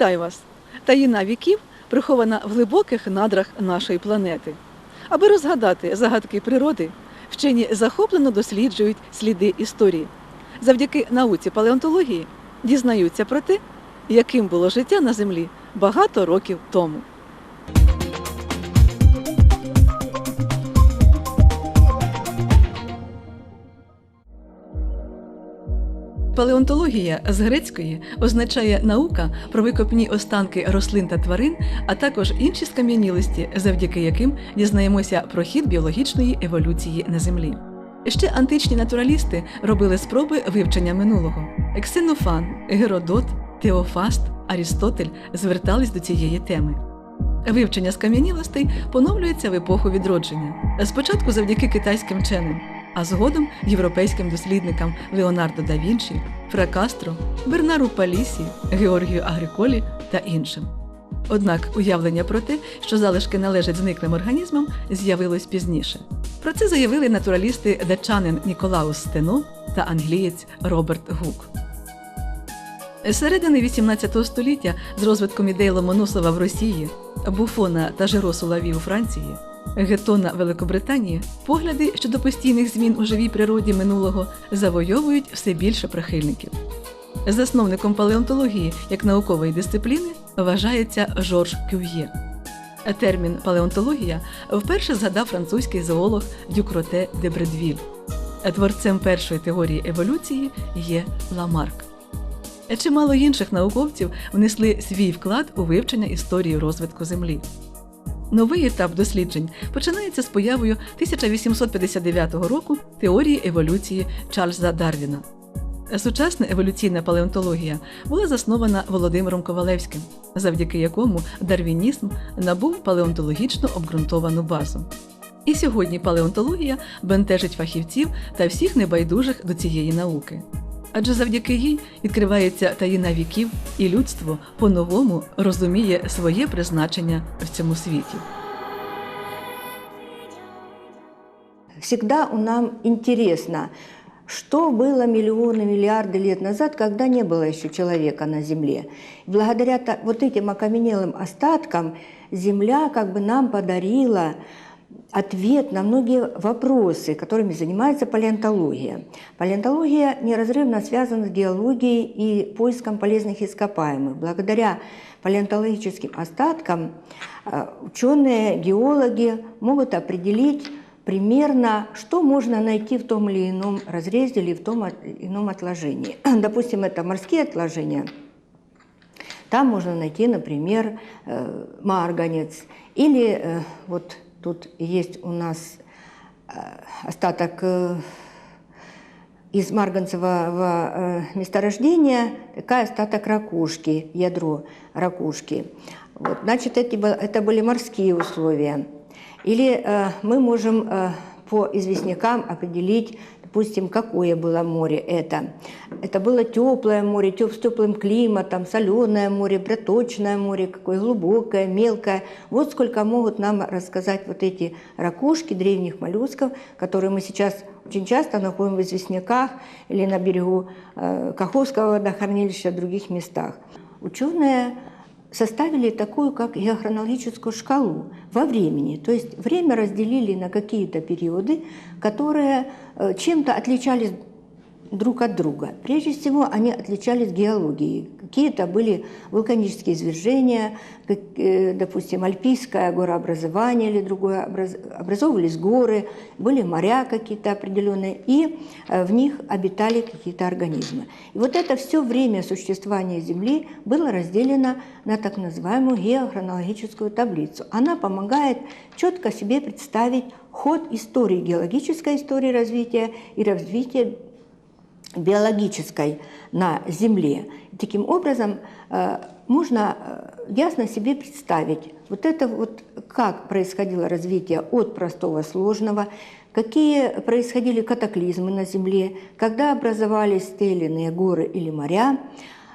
Вітаю вас! Таїна віків прихована в глибоких надрах нашої планети. Аби розгадати загадки природи, вчені захоплено досліджують сліди історії. Завдяки науці палеонтології дізнаються про те, яким було життя на землі багато років тому. Палеонтологія з грецької означає наука про викопні останки рослин та тварин, а також інші скам'янілості, завдяки яким дізнаємося про хід біологічної еволюції на землі. Ще античні натуралісти робили спроби вивчення минулого. Ксенофан, Геродот, Теофаст, Арістотель звертались до цієї теми. Вивчення скам'янілостей поновлюється в епоху відродження. Спочатку завдяки китайським вченим, а згодом європейським дослідникам Леонардо да Вінчі, Фракастро, Бернару Палісі, Георгію Агриколі та іншим. Однак уявлення про те, що залишки належать зниклим організмам, з'явилось пізніше. Про це заявили натуралісти датчанин Ніколаус Стено та англієць Роберт Гук. З середини XVIII століття з розвитком ідей Ломоносова в Росії, Буфона та Жиро Сулаві у Франції, Гетона Великобританії, погляди щодо постійних змін у живій природі минулого завойовують все більше прихильників. Засновником палеонтології як наукової дисципліни вважається Жорж Кюв'є. Термін палеонтологія вперше згадав французький зоолог Дюкроте де Бредвіль. Творцем першої теорії еволюції є Ламарк. Чимало інших науковців внесли свій вклад у вивчення історії розвитку Землі. Новий етап досліджень починається з появою 1859 року теорії еволюції Чарльза Дарвіна. Сучасна еволюційна палеонтологія була заснована Володимиром Ковалевським, завдяки якому дарвінізм набув палеонтологічно обґрунтовану базу. І сьогодні палеонтологія бентежить фахівців та всіх небайдужих до цієї науки Адже завдяки їй відкривається таїна віків, і людство по-новому розуміє своє призначення в цьому світі. Всегда нам интересно, что было миллионы, миллиарды лет назад, когда не было еще человека на Земле. И благодаря та- вот этим окаменелым остаткам Земля как бы нам подарила ответ на многие вопросы, которыми занимается палеонтология. Палеонтология неразрывно связана с геологией и поиском полезных ископаемых. Благодаря палеонтологическим остаткам э, ученые, геологи могут определить примерно, что можно найти в том или ином разрезе или в том от- ином отложении. Допустим, это морские отложения. Там можно найти, например, э, марганец. Или э, вот тут есть у нас э, остаток э, из марганцевого э, месторождения, такая остаток ракушки, ядро ракушки. Вот, значит, эти, бы- это были морские условия. Или э, мы можем э, по известнякам определить, допустим, какое было море это. Это было теплое море, теп- с теплым климатом, соленое море, проточное море, какое глубокое, мелкое. Вот сколько могут нам рассказать вот эти ракушки древних моллюсков, которые мы сейчас очень часто находим в известняках или на берегу э, Каховского водохранилища, в других местах. Ученые составили такую, как геохронологическую шкалу во времени. То есть время разделили на какие-то периоды, которые э, чем-то отличались друг от друга. Прежде всего, они отличались геологией. Какие-то были вулканические извержения, как, э, допустим, альпийское горообразование или другое, образ- образовывались горы, были моря какие-то определенные, и э, в них обитали какие-то организмы. И вот это все время существования Земли было разделено на так называемую геохронологическую таблицу. Она помогает четко себе представить ход истории, геологической истории развития и развития биологической на Земле. Таким образом э, можно э, ясно себе представить вот это вот как происходило развитие от простого сложного, какие происходили катаклизмы на Земле, когда образовались те или иные горы или моря,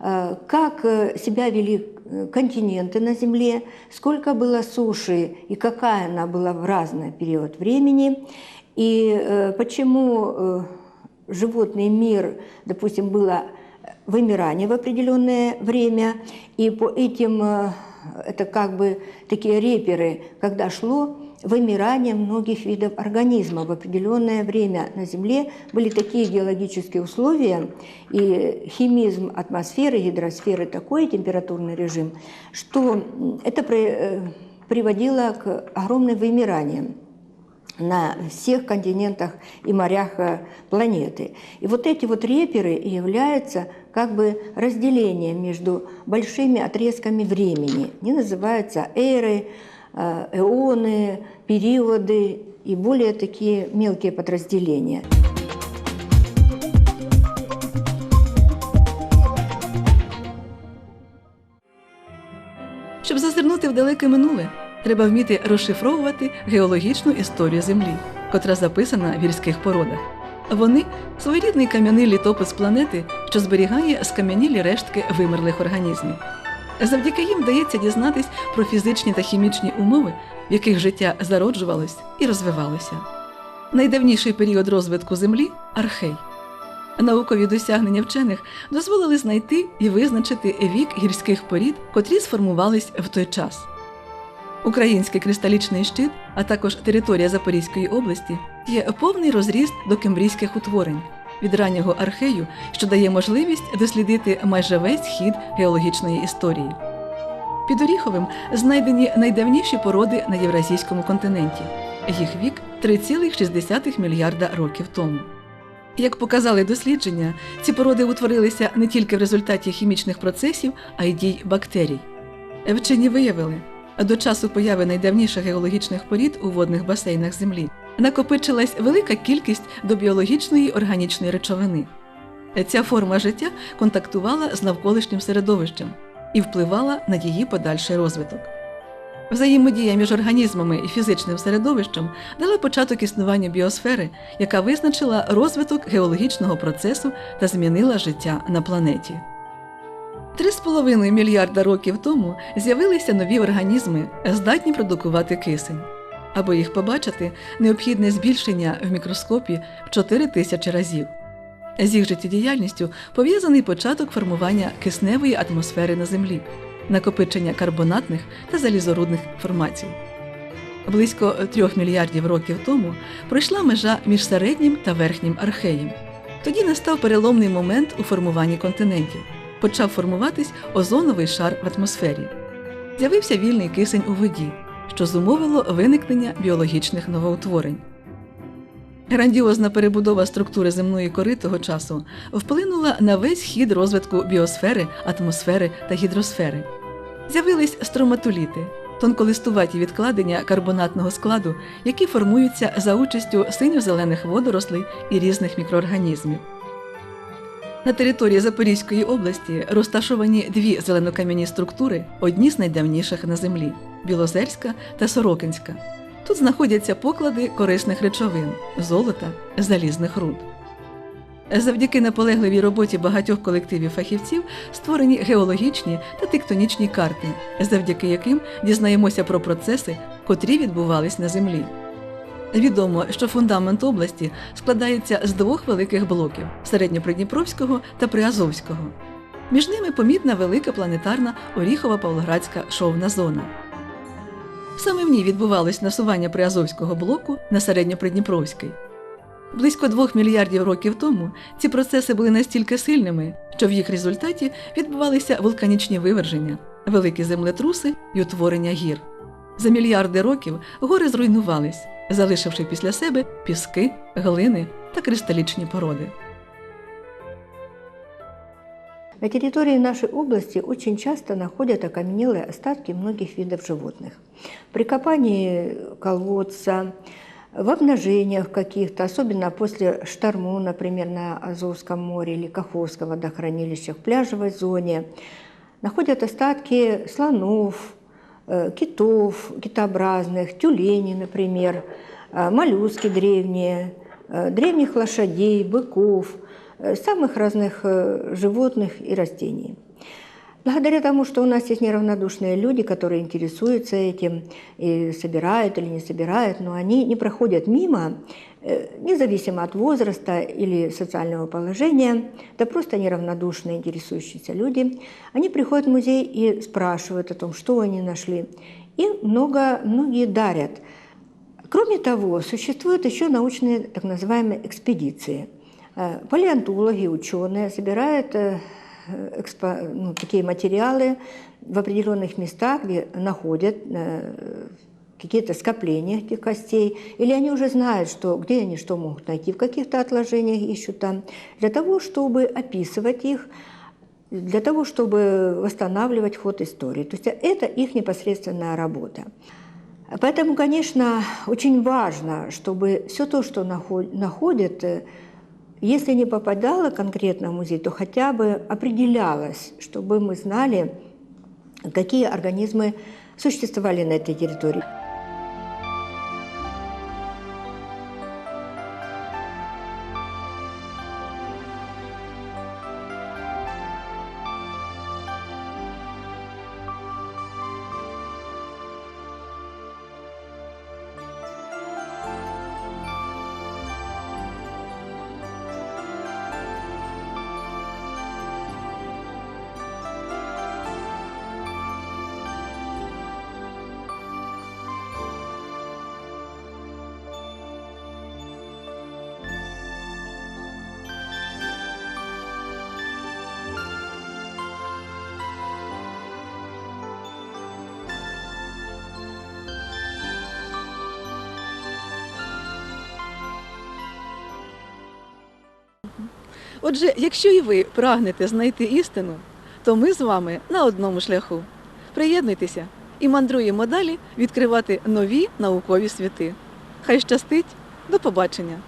э, как себя вели континенты на Земле, сколько было суши и какая она была в разный период времени, и почему животный мир, допустим, было вымирание в определенное время, и по этим, э, это как бы такие реперы, когда шло вымирание многих видов организмов в определенное время на Земле были такие геологические условия и химизм атмосферы, гидросферы такой температурный режим, что это э, приводило к огромным вымираниям на всех континентах и морях э, планеты. И вот эти вот реперы и являются как бы разделением между большими отрезками времени. Они называются эры, э, эоны, периоды и более такие мелкие подразделения. Щоб зазирнути в далеке минуле, треба вміти розшифровувати геологічну історію Землі, котра записана в гірських породах. Вони своєрідний кам'яний літопис планети, що зберігає скам'янілі рештки вимерлих організмів. Завдяки їм вдається дізнатись про фізичні та хімічні умови, в яких життя зароджувалось і розвивалося. Найдавніший період розвитку Землі архей. Наукові досягнення вчених дозволили знайти і визначити вік гірських порід, котрі сформувались в той час. Український кристалічний щит, а також територія Запорізької області, є повний розріст до кембрійських утворень від раннього архею, що дає можливість дослідити майже весь хід геологічної історії. Під Оріховим знайдені найдавніші породи на Євразійському континенті. Їх вік 3,6 мільярда років тому. Як показали дослідження, ці породи утворилися не тільки в результаті хімічних процесів, а й дій бактерій. Вчені виявили, до часу появи найдавніших геологічних порід у водних басейнах Землі накопичилась велика кількість до біологічної органічної речовини. Ця форма життя контактувала з навколишнім середовищем і впливала на її подальший розвиток. Взаємодія між організмами і фізичним середовищем дала початок існуванню біосфери, яка визначила розвиток геологічного процесу та змінила життя на планеті. Три з половиною мільярда років тому з'явилися нові організми, здатні продукувати кисень. Аби їх побачити, необхідне збільшення в мікроскопі в 4 тисячі разів. З їх життєдіяльністю пов'язаний початок формування кисневої атмосфери на Землі, накопичення карбонатних та залізорудних формацій. Близько трьох мільярдів років тому пройшла межа між середнім та верхнім археєм. Тоді настав переломний момент у формуванні континентів. Почав формуватись озоновий шар в атмосфері. З'явився вільний кисень у воді, що зумовило виникнення біологічних новоутворень. Грандіозна перебудова структури земної кори того часу вплинула на весь хід розвитку біосфери, атмосфери та гідросфери. З'явились строматоліти, тонколистуваті відкладення карбонатного складу, які формуються за участю синьо-зелених водорослей і різних мікроорганізмів. На території Запорізької області розташовані дві зеленокам'яні структури, одні з найдавніших на землі Білозерська та Сорокинська. Тут знаходяться поклади корисних речовин золота, залізних руд. Завдяки наполегливій роботі багатьох колективів фахівців створені геологічні та тектонічні карти, завдяки яким дізнаємося про процеси, котрі відбувались на землі. Відомо, що фундамент області складається з двох великих блоків середньопридніпровського та приазовського. Між ними помітна велика планетарна Оріхова Павлоградська шовна зона. Саме в ній відбувалось насування приазовського блоку на середньопридніпровський. Близько двох мільярдів років тому ці процеси були настільки сильними, що в їх результаті відбувалися вулканічні виверження, великі землетруси і утворення гір. За мільярди років гори зруйнувались, залишивши після себе піски, глини та кристалічні породи. На территории нашей области очень часто находят окаменелые остатки многих видов животных. При копании колодца, в обнажениях каких-то, особенно после шторму, например, на Азовском море или Каховском водохранилищах, в пляжевой зоне, находят остатки слонов, э, китов, китообразных, тюленей, например, э, моллюски древние, э, древних лошадей, быков, э, самых разных э, животных и растений. Благодаря тому, что у нас есть неравнодушные люди, которые интересуются этим и собирают или не собирают, но они не проходят мимо, э, независимо от возраста или социального положения, да просто неравнодушные интересующиеся люди, они приходят в музей и спрашивают о том, что они нашли. И много, многие дарят. Кроме того, существуют еще научные так называемые экспедиции. Э, Палеонтологи, ученые собирают э, экспо- ну, такие материалы в определенных местах, где находят э, какие-то скопления этих костей, или они уже знают, что, где они что могут найти, в каких-то отложениях ищут там, для того, чтобы описывать их, для того, чтобы восстанавливать ход истории. То есть это их непосредственная работа. Поэтому, конечно, очень важно, чтобы все то, что наход- находят, э, если не попадало конкретно в музей, то хотя бы определялось, чтобы мы знали, какие организмы существовали на этой территории. Отже, якщо і ви прагнете знайти істину, то ми з вами на одному шляху. Приєднуйтеся і мандруємо далі відкривати нові наукові світи. Хай щастить, до побачення!